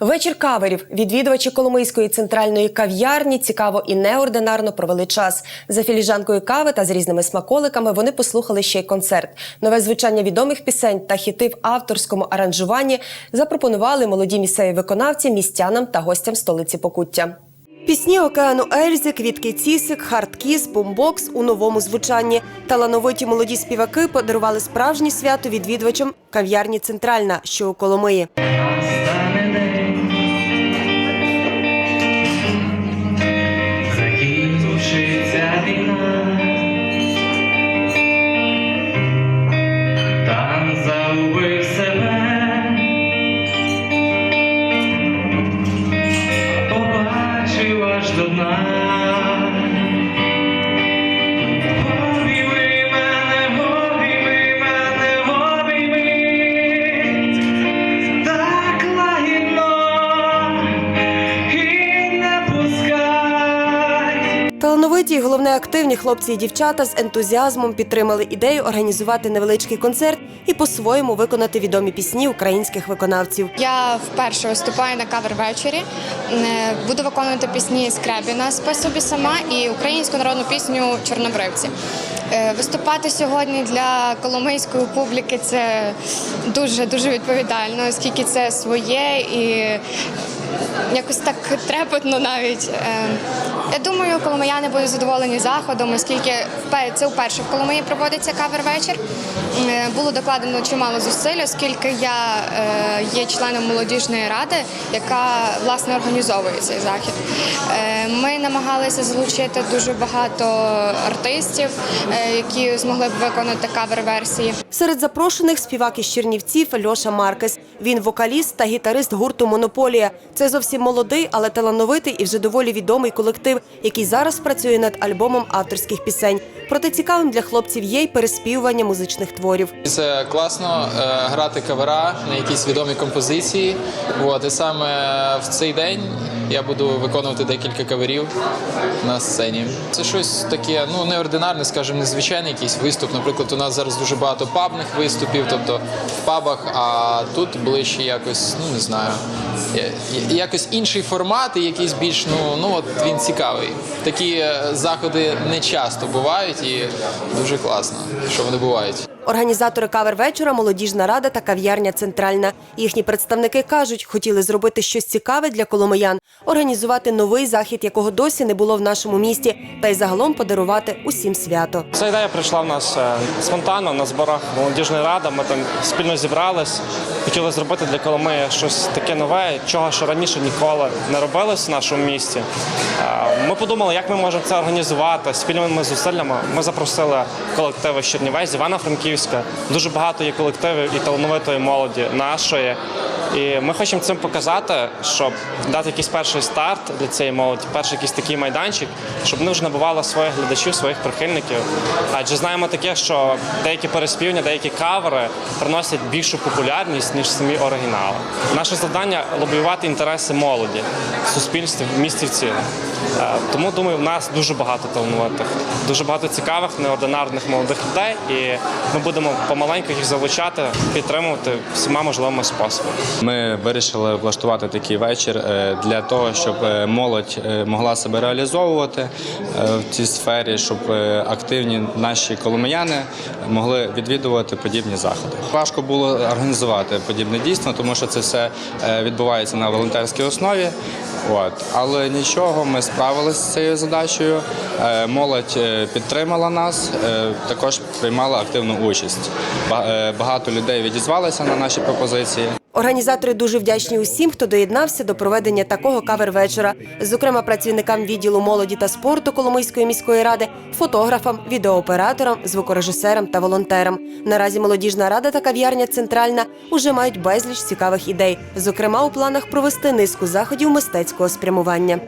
Вечір каверів. Відвідувачі Коломийської центральної кав'ярні цікаво і неординарно провели час. За філіжанкою кави та з різними смаколиками вони послухали ще й концерт. Нове звучання відомих пісень та хіти в авторському аранжуванні запропонували молоді місцеві виконавці містянам та гостям столиці Покуття. Пісні океану Ельзи, квітки Цісик, хардкіс, бумбокс у новому звучанні. Талановиті молоді співаки подарували справжнє свято відвідувачам кав'ярні Центральна, що у Коломиї. До Талановиті головне активні хлопці і дівчата з ентузіазмом підтримали ідею організувати невеличкий концерт і по-своєму виконати відомі пісні українських виконавців. Я вперше виступаю на кавер-вечорі. Е, Буду виконувати пісні Скребіна «Спи собі сама і українську народну пісню Чорнобривці. Е, Виступати сьогодні для коломийської публіки це дуже дуже відповідально, оскільки це своє і якось так трепетно навіть. Е, Я думаю, коломияни будуть задоволені заходом, оскільки це вперше в Коломиї проводиться кавер-вечір. Е, Було докладено чимало зусиль, оскільки я е, є членом молодіжної ради, яка власне організовує цей захід. Ми намагалися залучити дуже багато артистів, які змогли б виконати кавер-версії. Серед запрошених співак із Чернівців Льоша Маркес. Він вокаліст та гітарист гурту Монополія. Це зовсім молодий, але талановитий і вже доволі відомий колектив, який зараз працює над альбомом авторських пісень. Проте цікавим для хлопців є й переспівування музичних творів. Це класно е, грати кавера на якісь відомі композиції. От, і саме в цей день я буду виконувати декілька каверів на сцені. Це щось таке, ну неординарне, скажімо, незвичайний якийсь виступ. Наприклад, у нас зараз дуже багато пабних виступів, тобто в пабах, а тут ближче якось, ну не знаю, якось інший формат і якийсь більш, ну, ну от він цікавий. Такі е, заходи не часто бувають і дуже класно, що вони бувають. Організатори кавер-вечора, молодіжна рада та кав'ярня Центральна. Їхні представники кажуть, хотіли зробити щось цікаве для коломиян, організувати новий захід, якого досі не було в нашому місті, та й загалом подарувати усім свято. Ця ідея прийшла в нас е, спонтанно на зборах молодіжної ради. Ми там спільно зібрались, хотіли зробити для Коломиї щось таке нове, чого ще раніше ніколи не робилось в нашому місті. Е, Ми подумали, як ми можемо це організувати спільними зусиллями. Ми запросили колективи з Чернівець, з Івано-Франківська. Дуже багато є колективів і талановитої молоді нашої. І ми хочемо цим показати, щоб дати якийсь перший старт для цієї молоді, перший якийсь такий майданчик, щоб вони вже набували своїх глядачів, своїх прихильників. Адже знаємо таке, що деякі переспівання, деякі кавери приносять більшу популярність, ніж самі оригінали. Наше завдання лобіювати інтереси молоді, суспільства, в місті в цілому. Е, Тому думаю, в нас дуже багато талановитих, дуже багато цікавих, неординарних молодих людей, і ми будемо помаленьку їх залучати, підтримувати всіма можливими способами. Ми вирішили влаштувати такий вечір е, для того, щоб е, молодь е, могла себе реалізовувати в цій сфері, щоб активні наші коломияни могли відвідувати подібні заходи. Важко було організувати подібне дійство, тому що це все відбувається на волонтерській основі. От але нічого, ми справилися з цією задачею. Молодь підтримала нас, також приймала активну участь. Багато людей відізвалися на наші пропозиції. Організатори дуже вдячні усім, хто доєднався до проведення такого кавер-вечора, зокрема працівникам відділу молоді та спорту Коломийської міської ради, фотографам, відеооператорам, звукорежисерам та волонтерам. Наразі молодіжна рада та кав'ярня Центральна уже мають безліч цікавих ідей, зокрема у планах провести низку заходів мистецького спрямування.